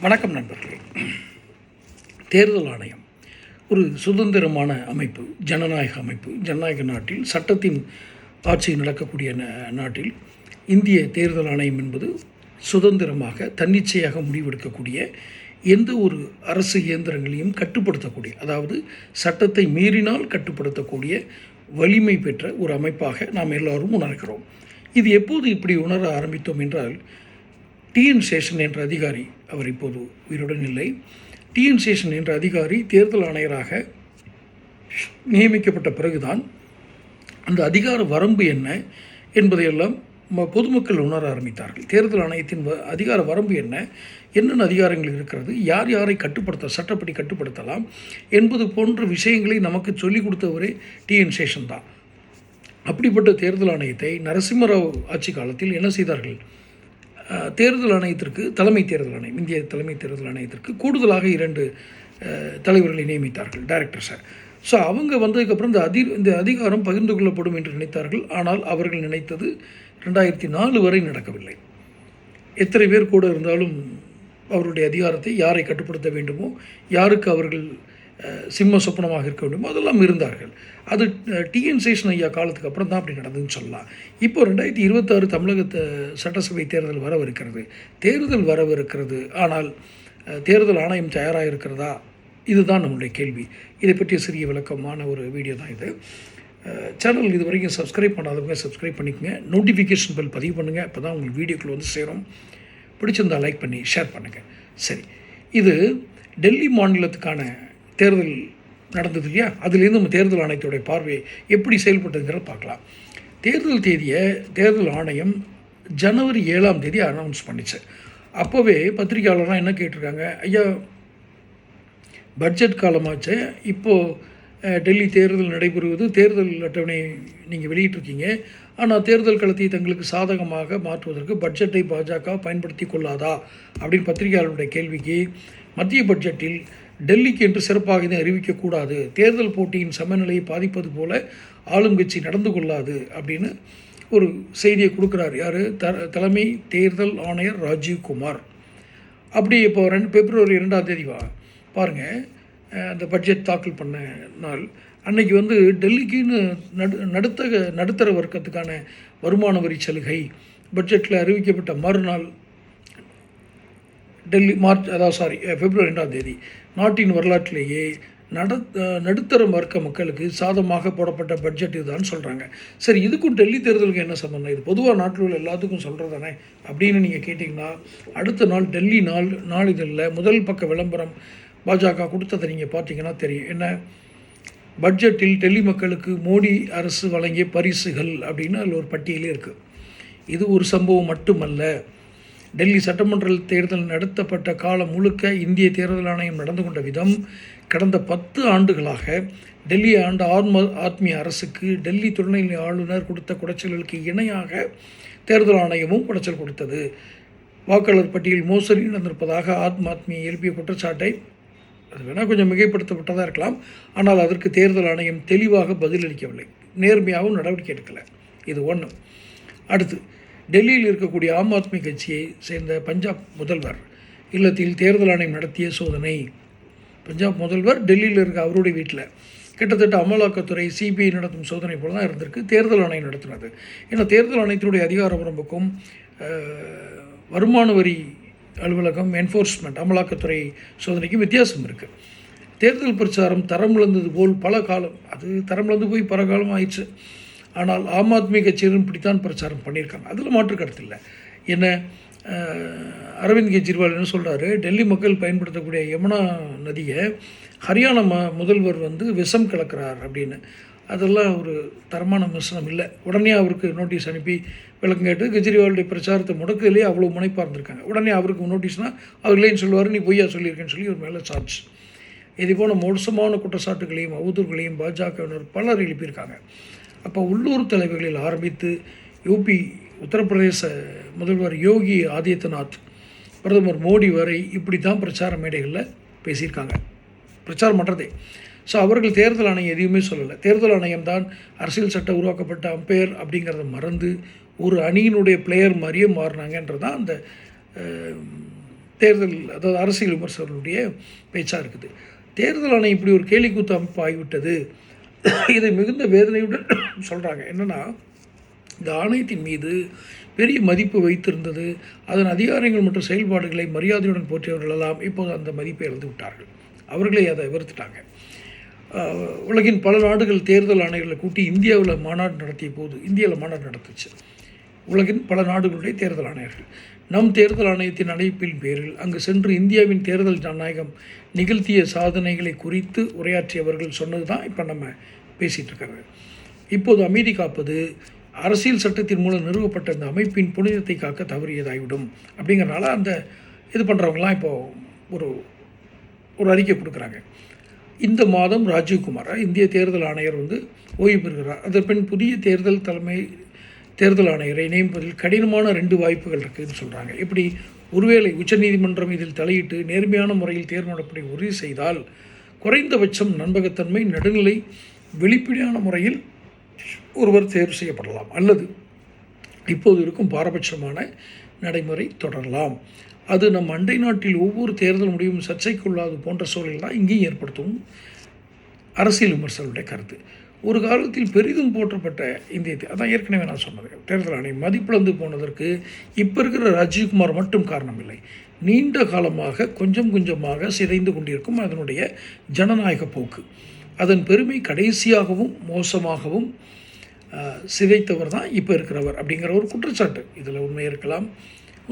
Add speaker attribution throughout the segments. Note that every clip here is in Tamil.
Speaker 1: வணக்கம் நண்பர்களே. தேர்தல் ஆணையம் ஒரு சுதந்திரமான அமைப்பு ஜனநாயக அமைப்பு ஜனநாயக நாட்டில் சட்டத்தின் ஆட்சி நடக்கக்கூடிய ந- நாட்டில் இந்திய தேர்தல் ஆணையம் என்பது சுதந்திரமாக தன்னிச்சையாக முடிவெடுக்கக்கூடிய எந்த ஒரு அரசு இயந்திரங்களையும் கட்டுப்படுத்தக்கூடிய அதாவது சட்டத்தை மீறினால் கட்டுப்படுத்தக்கூடிய வலிமை பெற்ற ஒரு அமைப்பாக நாம் எல்லோரும் உணர்கிறோம். இது எப்போது இப்படி உணர ஆரம்பித்தோம் என்றால் டிஎன் சேஷன் என்ற அதிகாரி அவர் இப்போது உயிருடன் இல்லை. டிஎன் சேஷன் என்ற அதிகாரி தேர்தல் ஆணையராக நியமிக்கப்பட்ட பிறகுதான் அந்த அதிகார வரம்பு என்ன என்பதையெல்லாம் ம- பொதுமக்கள் உணர ஆரம்பித்தார்கள். தேர்தல் ஆணையத்தின் வ- அதிகார வரம்பு என்ன என்னென்ன அதிகாரங்கள் இருக்கிறது யார் யாரை கட்டுப்படுத்த சட்டப்படி கட்டுப்படுத்தலாம் என்பது போன்ற விஷயங்களை நமக்கு சொல்லிக் கொடுத்தவரே டிஎன் சேஷன் தான். அப்படிப்பட்ட தேர்தல் ஆணையத்தை நரசிம்மராவ் ஆட்சி காலத்தில் என்ன செய்தார்கள்? தேர்தல் ஆணையத்திற்கு தலைமை தேர்தல் ஆணையம் இந்திய தலைமை தேர்தல் ஆணையத்திற்கு கூடுதலாக இரண்டு தலைவர்களை நியமித்தார்கள். டைரக்டர் சார் ஸோ அவங்க வந்ததுக்கப்புறம் இந்த அதி இந்த அதிகாரம் பகிர்ந்து கொள்ளப்படும் என்று நினைத்தார்கள். ஆனால் அவர்கள் நினைத்தது ரெண்டாயிரத்தி நாலு வரை நடக்கவில்லை. எத்தனை பேர் கூட இருந்தாலும் அவருடைய அதிகாரத்தை யாரை கட்டுப்படுத்த வேண்டுமோ யாருக்கு அவர்கள் சிம்ம சொப்பனமாக இருக்க வேண்டும். அதெல்லாம் இருந்தார்கள். அது டிஎன் சேஷன் ஐயா காலத்துக்கு அப்புறம் தான் அப்படி நடந்ததுன்னு சொல்லலாம். இப்போ ரெண்டாயிரத்தி இருபத்தாறு தமிழக சட்டசபை தேர்தல் வரவிருக்கிறது. தேர்தல் வரவிருக்கிறது. ஆனால் தேர்தல் ஆணையம் தயாராக இருக்கிறதா இதுதான் நம்மளுடைய கேள்வி. இதை பற்றிய சிறிய விளக்கமான ஒரு வீடியோ தான் இது. சேனல் இது வரைக்கும் சப்ஸ்கிரைப் பண்ணாதவங்க சப்ஸ்கிரைப் பண்ணிக்கங்க. நோட்டிஃபிகேஷன் பெல் பதிவு பண்ணுங்கள் அப்போ தான் உங்களுக்கு வீடியோக்குள்ளே வந்து சேரும். பிடிச்சிருந்தா லைக் பண்ணி ஷேர் பண்ணுங்கள் சரி. இது டெல்லி மாநிலத்துக்கான தேர்தல் நடந்தது இல்லையா? அதுலேருந்து நம்ம தேர்தல் ஆணையத்துடைய பார்வை எப்படி செயல்பட்டதுங்கிறத பார்க்கலாம். தேர்தல் தேதியை தேர்தல் ஆணையம் ஜனவரி ஏழாம் தேதி அனௌன்ஸ் பண்ணிச்சு. அப்போவே பத்திரிகையாளர்லாம் என்ன கேட்டிருக்காங்க? ஐயா பட்ஜெட் காலமாச்சு. இப்போது டெல்லி தேர்தல் நடைபெறுவது தேர்தல் அட்டவணை நீங்கள் வெளியிட்டிருக்கீங்க. ஆனால் தேர்தல் களத்தை தங்களுக்கு சாதகமாக மாற்றுவதற்கு பட்ஜெட்டை பாஜக பயன்படுத்தி கொள்ளாதா? அப்படின்னு பத்திரிகையாளருடைய கேள்விக்கு மத்திய பட்ஜெட்டில் டெல்லிக்கு என்று சிறப்பாக இதை அறிவிக்கக்கூடாது. தேர்தல் போட்டியின் சமநிலையை பாதிப்பது போல ஆளுங்கட்சி நடந்து கொள்ளாது அப்படின்னு ஒரு செய்தியை கொடுக்குறாரு. யார்? த தலைமை தேர்தல் ஆணையர் ராஜீவ் குமார். அப்படி இப்போ ரெண்டு பிப்ரவரி ரெண்டாம் தேதி வா பாருங்கள் அந்த பட்ஜெட் தாக்கல் பண்ண நாள். அன்னைக்கு வந்து டெல்லிக்குன்னு நடு நடுத்தக நடுத்தர வர்க்கத்துக்கான வருமான வரி சலுகை பட்ஜெட்டில் அறிவிக்கப்பட்ட மறுநாள் டெல்லி மார்ச் அதாவது சாரி பிப்ரவரி ரெண்டாம் தேதி. நாட்டின் வரலாற்றிலேயே நட நடுத்தரம் நடுத்தர வர்க்க மக்களுக்கு சாதமாக போடப்பட்ட பட்ஜெட் இதுதான் சொல்கிறாங்க சரி இதுக்கும் டெல்லி தேர்தலுக்கு என்ன சம்பந்தம்? இது பொதுவாக நாட்டில் உள்ள எல்லாத்துக்கும் சொல்கிறது தானே அப்படின்னு நீங்கள் கேட்டிங்கன்னா அடுத்த நாள் டெல்லி நாள் நாளிதழில் முதல் பக்க விளம்பரம் பாஜக கொடுத்ததை நீங்கள் பார்த்தீங்கன்னா தெரியும். என்ன? பட்ஜெட்டில் டெல்லி மக்களுக்கு மோடி அரசு வழங்கிய பரிசுகள் அப்படின்னு அதில் ஒரு பட்டியலே இருக்குது இது ஒரு சம்பவம் மட்டுமல்ல. டெல்லி சட்டமன்ற தேர்தல் நடத்தப்பட்ட காலம் முழுக்க இந்திய தேர்தல் ஆணையம் நடந்து கொண்ட விதம் கடந்த பத்து ஆண்டுகளாக டெல்லி ஆண்ட ஆத்ம ஆத்மிய அரசுக்கு டெல்லி துணைநிலை ஆளுநர் கொடுத்த குடைச்சல்களுக்கு இணையாக தேர்தல் ஆணையமும் குடைச்சல் கொடுத்தது. வாக்காளர் பட்டியல் மோசடி நடந்திருப்பதாக ஆத்ம ஆத்மி எழுப்பிய குற்றச்சாட்டை அது வேணால் கொஞ்சம் மிகைப்படுத்தப்பட்டதாக இருக்கலாம். ஆனால் அதற்கு தேர்தல் ஆணையம் தெளிவாக பதிலளிக்கவில்லை. நேர்மையாகவும் நடவடிக்கை எடுக்கலை. இது ஒன்று அடுத்து டெல்லியில் இருக்கக்கூடிய ஆம் ஆத்மி கட்சியை சேர்ந்த பஞ்சாப் முதல்வர் இல்லத்தில் தேர்தல் ஆணையம் நடத்திய சோதனை. பஞ்சாப் முதல்வர் டெல்லியில் இருக்க அவருடைய வீட்டில் கிட்டத்தட்ட அமலாக்கத்துறை சிபிஐ நடத்தும் சோதனை போல தான் இருந்திருக்கு. தேர்தல் ஆணையம் நடத்தினது. ஏன்னா தேர்தல் ஆணையத்தினுடைய அதிகார வரம்புக்கும் வருமான வரி அலுவலகம் என்ஃபோர்ஸ்மெண்ட் அமலாக்கத்துறை சோதனைக்கும் வித்தியாசம் இருக்குது தேர்தல் பிரச்சாரம் தரம் இழந்தது போல் பல காலம் அது தரம் இழந்து போய் பல காலம் ஆயிடுச்சு. ஆனால் ஆம் ஆத்மி கட்சியிலும் இப்படித்தான் பிரச்சாரம் பண்ணியிருக்காங்க. அதில் மாற்று கருத்து இல்லை. என்ன அரவிந்த் கெஜ்ரிவால் என்ன சொல்கிறாரு டெல்லி மக்கள் பயன்படுத்தக்கூடிய யமுனா நதியை ஹரியானா ம முதல்வர் வந்து விஷம் கலக்கிறார் அப்படின்னு. அதெல்லாம் ஒரு தரமான விமர்சனம் இல்லை. உடனே அவருக்கு நோட்டீஸ் அனுப்பி விளக்கம் கேட்டு கெஜ்ரிவாலுடைய பிரச்சாரத்தை முடக்குதலே அவ்வளோ முனைப்பாக இருந்திருக்காங்க. உடனே அவருக்கு நோட்டீஸ்னால் அவர் இல்லைன்னு சொல்லுவார் நீ பொய்யா சொல்லியிருக்கேன்னு சொல்லி ஒரு மேலே சார்ஜ் இது போன மோசமான குற்றச்சாட்டுகளையும் அவதூறுகளையும் பாஜகவினர் பலர் எழுப்பியிருக்காங்க. அப்போ உள்ளூர் தலைவர்களில் ஆரம்பித்து யூபி உத்தரப்பிரதேச முதல்வர் யோகி ஆதித்யநாத் பிரதமர் மோடி வரை இப்படி தான் பிரச்சார மேடைகளில் பேசியிருக்காங்க. பிரச்சாரம் பண்ணுறதே ஸோ அவர்கள் தேர்தல் ஆணையம் எதையுமே சொல்லலை. தேர்தல் ஆணையம் தான் அரசியல் சட்டம் உருவாக்கப்பட்ட அம்பையர் அப்படிங்கிறத மறந்து ஒரு அணியினுடைய பிளேயர் மாதிரியே மாறினாங்கன்றது தான் அந்த தேர்தல் அதாவது அரசியல் விமர்சகர்களுடைய பேச்சாக இருக்குது. தேர்தல் ஆணையம் இப்படி ஒரு கேலிக்கூத்து அமைப்பு ஆகிவிட்டது. இதை மிகுந்த வேதனையுடன் சொல்கிறாங்க என்னென்னா இந்த ஆணையத்தின் மீது பெரிய மதிப்பு வைத்திருந்தது. அதன் அதிகாரங்கள் மற்றும் செயல்பாடுகளை மரியாதையுடன் போற்றியவர்களெல்லாம் இப்போது அந்த மதிப்பை இழந்து விட்டார்கள். அவர்களே அதை வெறுத்துட்டாங்க. உலகின் பல நாடுகள் தேர்தல் ஆணையர்களை கூட்டி இந்தியாவில் மாநாடு நடத்திய போது இந்தியாவில் மாநாடு நடத்துச்சு. உலகின் பல நாடுகளுடைய தேர்தல் ஆணையர்கள். நம் தேர்தல் ஆணையத்தின் அழைப்பின் பேரில் அங்கு சென்று இந்தியாவின் தேர்தல் ஜனநாயகம் நிகழ்த்திய சாதனைகளை குறித்து உரையாற்றியவர்கள் சொன்னது தான் இப்போ நம்ம பேசிகிட்டு இருக்கிறது இப்போது அமைதி காப்பது அரசியல் சட்டத்தின் மூலம் நிறுவப்பட்ட இந்த அமைப்பின் புனிதத்தை காக்க தவறியதாகிவிடும் அப்படிங்கிறனால அந்த இது பண்ணுறவங்களாம் இப்போது ஒரு ஒரு அறிக்கை கொடுக்குறாங்க. இந்த மாதம் ராஜீவ்குமார் இந்திய தேர்தல் ஆணையர் வந்து ஓய்வு பெறுகிறார். அதன் பின் புதிய தேர்தல் தலைமை தேர்தல் ஆணையரை நியமிப்பதில் கடினமான ரெண்டு வாய்ப்புகள் இருக்குதுன்னு சொல்கிறாங்க இப்படி ஒருவேளை உச்சநீதிமன்றம் இதில் தலையிட்டு நேர்மையான முறையில் தேர்வு உறுதி செய்தால் குறைந்தபட்சம் நண்பகத்தன்மை நடுநிலை வெளிப்படையான முறையில் ஒருவர் தேர்வு செய்யப்படலாம். அல்லது இப்போது இருக்கும் பாரபட்சமான நடைமுறை தொடரலாம். அது நம் அண்டை நாட்டில் ஒவ்வொரு தேர்தல் முடிவும் சர்ச்சைக்குள்ளாது போன்ற சூழல் தான் இங்கேயும் ஏற்படுத்தும் அரசியல் விமர்சகருடைய கருத்து. ஒரு காலத்தில் பெரிதும் போற்றப்பட்ட இந்திய அதான் ஏற்கனவே நான் சொன்னது. தேர்தல் ஆணையம் மதிப்பிழந்து போனதற்கு இப்போ இருக்கிற ராஜீவ்குமார் மட்டும் காரணம் இல்லை நீண்ட காலமாக கொஞ்சம் கொஞ்சமாக சிதைந்து கொண்டிருக்கும் அதனுடைய ஜனநாயக போக்கு. அதன் பெருமை கடைசியாகவும் மோசமாகவும் சிதைத்தவர் தான் இப்போ இருக்கிறவர் அப்படிங்கிற ஒரு குற்றச்சாட்டு. இதில் உண்மை இருக்கலாம்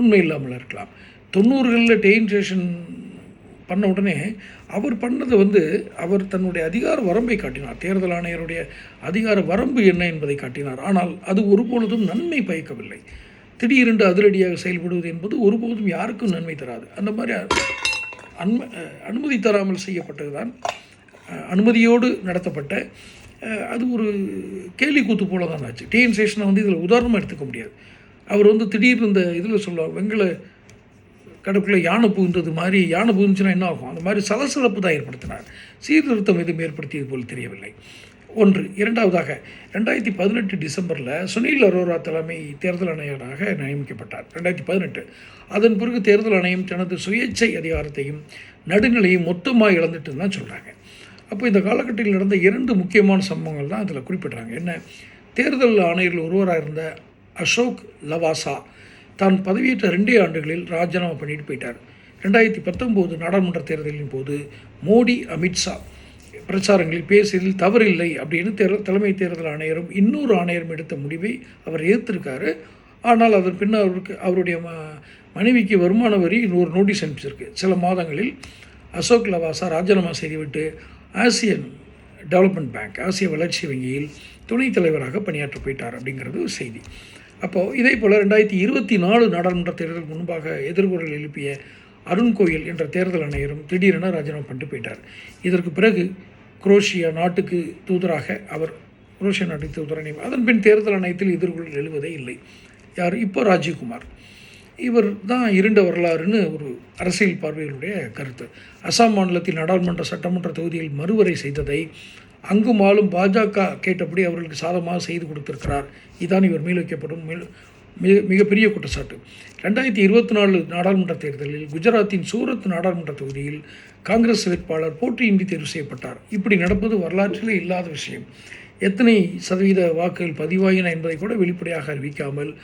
Speaker 1: உண்மை இல்லாமல் இருக்கலாம். தொண்ணூறுகளில் டெயின்டேஷன் பண்ண உடனே அவர் பண்ணது வந்து அவர் தன்னுடைய அதிகார வரம்பை காட்டினார். தேர்தல் ஆணையருடைய அதிகார வரம்பு என்ன என்பதை காட்டினார். ஆனால் அது ஒருபொழுதும் நன்மை பயக்கவில்லை. திடீரென்று அதிரடியாக செயல்படுவது என்பது ஒருபோதும் யாருக்கும் நன்மை தராது. அந்த மாதிரி அன்ம அனுமதி தராமல் செய்யப்பட்டதுதான் அனுமதியோடு நடத்தப்பட்ட அது ஒரு கேலி கூத்து போல தான் ஆச்சு. டிஎன் சேஷனை வந்து இதில் உதாரணமாக எடுத்துக்க முடியாது. அவர் வந்து திடீர்னு இந்த இதில் சொல்லுவார் வெங்கல கடுக்குள்ளே யானை புகுந்தது மாதிரி யானை புகுந்துச்சுன்னா என்ன ஆகும்? அந்த மாதிரி சலசலப்பு தான் ஏற்படுத்தினார். சீர்திருத்தம் எதுவும் ஏற்படுத்தியது போல் தெரியவில்லை. ஒன்று இரண்டாவதாக ரெண்டாயிரத்தி பதினெட்டு டிசம்பரில் சுனில் அரோரா தலைமை தேர்தல் ஆணையராக நியமிக்கப்பட்டார். ரெண்டாயிரத்தி பதினெட்டு அதன் பிறகு தேர்தல் ஆணையம் தனது சுயேட்சை அதிகாரத்தையும் நடுநிலையும் மொத்தமாக இழந்துட்டுன்னு தான் சொல்கிறாங்க அப்போ இந்த காலகட்டத்தில் நடந்த இரண்டு முக்கியமான சம்பவங்கள் தான் அதில் குறிப்பிட்றாங்க. என்ன? தேர்தல் ஆணையர்கள் ஒருவராக இருந்த அசோக் லவாசா தான் பதவியேற்ற ரெண்டே ஆண்டுகளில் ராஜினாமா பண்ணிட்டு போயிட்டார். ரெண்டாயிரத்தி பத்தொம்போது நாடாளுமன்ற தேர்தலின் போது மோடி அமித்ஷா பிரச்சாரங்களில் பேசியதில் தவறில்லை அப்படின்னு தேர் தலைமை தேர்தல் ஆணையரும் இன்னொரு ஆணையரும் எடுத்த முடிவை அவர் ஏற்றிருக்காரு ஆனால் அதன் பின்னர் அவருக்கு அவருடைய ம மனைவிக்கு வருமான வரி இன்னொரு நோட்டீஸ் அனுப்பிச்சிருக்கு. சில மாதங்களில் அசோக் லவாசா ராஜினாமா செய்துவிட்டு ஆசியன் டெவலப்மெண்ட் பேங்க் ஆசிய வளர்ச்சி வங்கியில் துணைத் தலைவராக பணியாற்ற போயிட்டார் அப்படிங்கிறது ஒரு செய்தி. அப்போது இதே போல் ரெண்டாயிரத்தி இருபத்தி நாலு நாடாளுமன்ற தேர்தல் முன்பாக எதிர்குரல் எழுப்பிய அருண் கோயில் என்ற தேர்தல் ஆணையரும் திடீரென ராஜினாமா பண்ணிட்டு போயிட்டார். இதற்கு பிறகு குரோஷியா நாட்டுக்கு தூதராக அவர் குரோஷியா நாட்டுக்கு தூதராக நியமி- அதன் பின் தேர்தல் ஆணையத்தில் எதிர்குரல் எழுவதே இல்லை. யார்? இப்போ ராஜீவ்குமார். இவர் தான் இருண்ட வரலாறுன்னு ஒரு அரசியல் பார்வைகளுடைய கருத்து. அசாம் மாநிலத்தில் நாடாளுமன்ற சட்டமன்ற தொகுதியில் மறுவரை செய்ததை அங்கும் ஆளும் பாஜக கேட்டபடி அவர்களுக்கு சாதமாக செய்து கொடுத்திருக்கிறார். இதான் இவர் மேல் வைக்கப்படும் மேல் மிக மிகப்பெரிய குற்றச்சாட்டு. ரெண்டாயிரத்தி இருபத்தி நாலு நாடாளுமன்ற தேர்தலில் குஜராத்தின் சூரத் நாடாளுமன்ற தொகுதியில் காங்கிரஸ் வேட்பாளர் போட்டியின்றி தேர்வு செய்யப்பட்டார். இப்படி நடப்பது வரலாற்றிலே இல்லாத விஷயம். எத்தனை சதவீத வாக்குகள் பதிவாயின என்பதை கூட வெளிப்படையாக அறிவிக்காமல்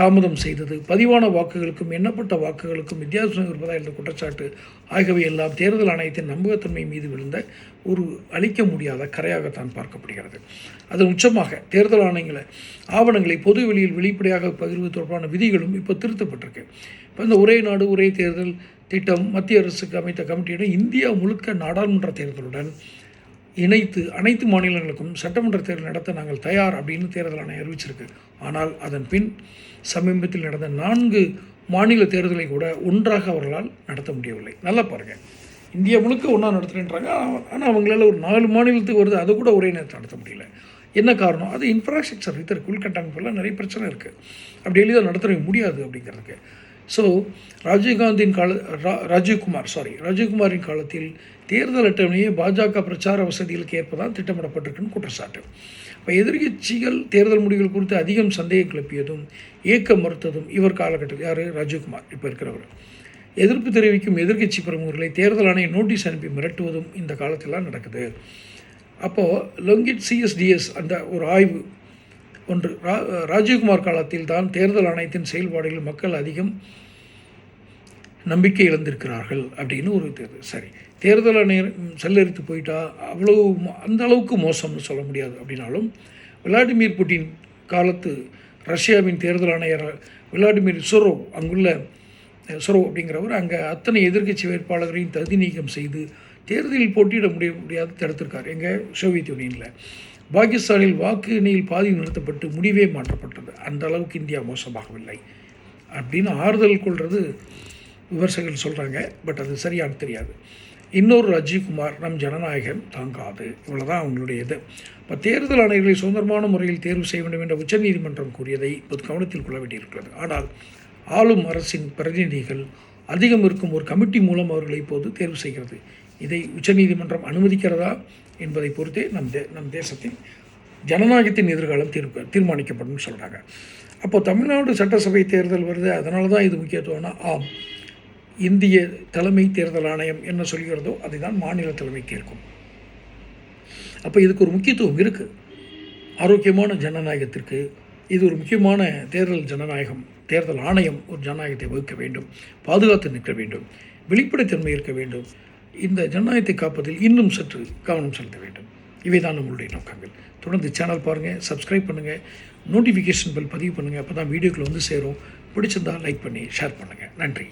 Speaker 1: தாமதம் செய்தது. பதிவான வாக்குகளுக்கும் எண்ணப்பட்ட வாக்குகளுக்கும் வித்தியாசம் இருப்பதாக இருந்த குற்றச்சாட்டு. ஆகியவை எல்லாம் தேர்தல் ஆணையத்தின் நம்பகத்தன்மை மீது விழுந்த ஒரு அழிக்க முடியாத கரையாகத்தான் பார்க்கப்படுகிறது. அதன் உச்சமாக தேர்தல் ஆணையங்களை ஆவணங்களை பொது வெளியில் வெளிப்படையாக பகிர்வு தொடர்பான விதிகளும் இப்போ திருத்தப்பட்டிருக்கு. இப்போ இந்த ஒரே நாடு ஒரே தேர்தல் திட்டம் மத்திய அரசுக்கு அமைத்த கமிட்டியிடம் இந்தியா முழுக்க நாடாளுமன்ற தேர்தலுடன் இணைத்து அனைத்து மாநிலங்களுக்கும் சட்டமன்ற தேர்தல் நடத்த நாங்கள் தயார் அப்படின்னு தேர்தல் ஆணையம் அறிவிச்சிருக்கு. ஆனால் அதன் பின் சமீபத்தில் நடந்த நான்கு மாநில தேர்தலை கூட ஒன்றாக அவர்களால் நடத்த முடியவில்லை. நல்லா பாருங்கள் இந்தியா முழுக்க ஒன்றா நடத்துகிறேன்றாங்க ஆனால் அவங்களால ஒரு நாலு மாநிலத்துக்கு வருது. அதை கூட ஒரே நேரத்தில் நடத்த முடியல. என்ன காரணம்? அது இன்ஃப்ராஸ்ட்ரக்சர் இதற்கு உள்கட்டமைப்பெல்லாம் நிறைய பிரச்சனை இருக்குது அப்படி எளிதாக நடத்த முடியாது அப்படிங்கிறதுக்கு. ஸோ ராஜீவ்காந்தின் கால ரா- ராஜீவ்குமார் சாரி ராஜீவ்குமாரின் காலத்தில் தேர்தல் அட்டவணையை பாஜக பிரச்சார வசதிகளுக்கு ஏற்பதான் திட்டமிடப்பட்டிருக்குன்னு குற்றச்சாட்டு. இப்போ எதிர்க்கட்சிகள் தேர்தல் முடிவுகள் குறித்து அதிகம் சந்தேகம் கிளப்பியதும் ஏக்க மறுத்ததும் இவர் காலகட்டத்தில் யார்? ராஜீவ்குமார் இப்போ இருக்கிறவர். எதிர்ப்பு தெரிவிக்கும் எதிர்க்கட்சி பிரமுகர்களை தேர்தல் ஆணையம் நோட்டீஸ் அனுப்பி மிரட்டுவதும் இந்த காலத்திலாம் நடக்குது. அப்போது லொங்கிட் சிஎஸ்டிஎஸ் அந்த ஒரு ஆய்வு ஒன்று. ரா ராஜீவ்குமார் காலத்தில் தான் தேர்தல் ஆணையத்தின் செயல்பாடுகளில் மக்கள் அதிகம் நம்பிக்கை இழந்திருக்கிறார்கள் அப்படின்னு ஒரு தேர்தல் சரி. தேர்தல் ஆணையர் செல்லரித்து போயிட்டா அவ்வளோ அந்த அளவுக்கு மோசம்னு சொல்ல முடியாது அப்படின்னாலும் விளாடிமிர் புட்டின் காலத்து ரஷ்யாவின் தேர்தல் ஆணையர் விளாடிமிர் சுரோ அங்குள்ள சுரோ அப்படிங்கிறவர் அங்கே அத்தனை எதிர்க்கட்சி வேட்பாளர்களையும் தகுதி நீக்கம் செய்து தேர்தலில் போட்டியிட முடிய முடியாது தடுத்திருக்கார். எங்கள் சோவியத் யூனியனில். பாகிஸ்தானில் வாக்கு எண்ணியில் பாதி நிறுத்தப்பட்டு முடிவே மாற்றப்பட்டது. அந்த அளவுக்கு இந்தியா மோசமாகவில்லை. அப்படின்னு ஆறுதல் கொள்வது விமர்சகர்கள் சொல்கிறாங்க பட் அது சரியான தெரியாது. இன்னொரு ராஜீவ்குமார் நம் ஜனநாயகம் தாங்காது. இவ்வளோதான் அவங்களுடைய இது இப்போ தேர்தல் ஆணையர்களை சுதந்திரமான முறையில் தேர்வு செய்ய வேண்டும் என்ற உச்சநீதிமன்றம் கூறியதை இப்போது கவனத்தில் கொள்ள வேண்டியிருக்கிறது. ஆனால் ஆளும் அரசின் பிரதிநிதிகள் அதிகம் இருக்கும் ஒரு கமிட்டி மூலம் அவர்களை இப்போது தேர்வு செய்கிறது. இதை உச்சநீதிமன்றம் அனுமதிக்கிறதா என்பதை பொறுத்தே நம் தே நம் தேசத்தின் ஜனநாயகத்தின் எதிர்காலம் தீர்ப்பு தீர்மானிக்கப்படும் சொல்கிறாங்க அப்போ தமிழ்நாடு சட்டசபை தேர்தல் வருது அதனால தான் இது முக்கியத்துவம்னா ஆம் இந்திய தலைமை தேர்தல் ஆணையம் என்ன சொல்கிறதோ அதை தான் மாநில தலைமை கேட்கும். அப்போ இதுக்கு ஒரு முக்கியத்துவம் இருக்குது ஆரோக்கியமான ஜனநாயகத்திற்கு இது ஒரு முக்கியமான தேர்தல் ஜனநாயகம் தேர்தல் ஆணையம் ஒரு ஜனநாயகத்தை வகுக்க வேண்டும் பாதுகாத்து நிற்க வேண்டும் வெளிப்படைத்தன்மை இருக்க வேண்டும். இந்த ஜனநாயகத்தை காப்பதில் இன்னும் சற்று கவனம் செலுத்த வேண்டும். இவை தான் நம்மளுடைய நோக்கங்கள். தொடர்ந்து சேனல் பாருங்கள் சப்ஸ்கிரைப் பண்ணுங்கள் நோட்டிஃபிகேஷன் பெல் பதிவு பண்ணுங்கள் அப்போ தான் வீடியோக்கள் வந்து சேரும். பிடிச்சிருந்தா லைக் பண்ணி ஷேர் பண்ணுங்கள் நன்றி.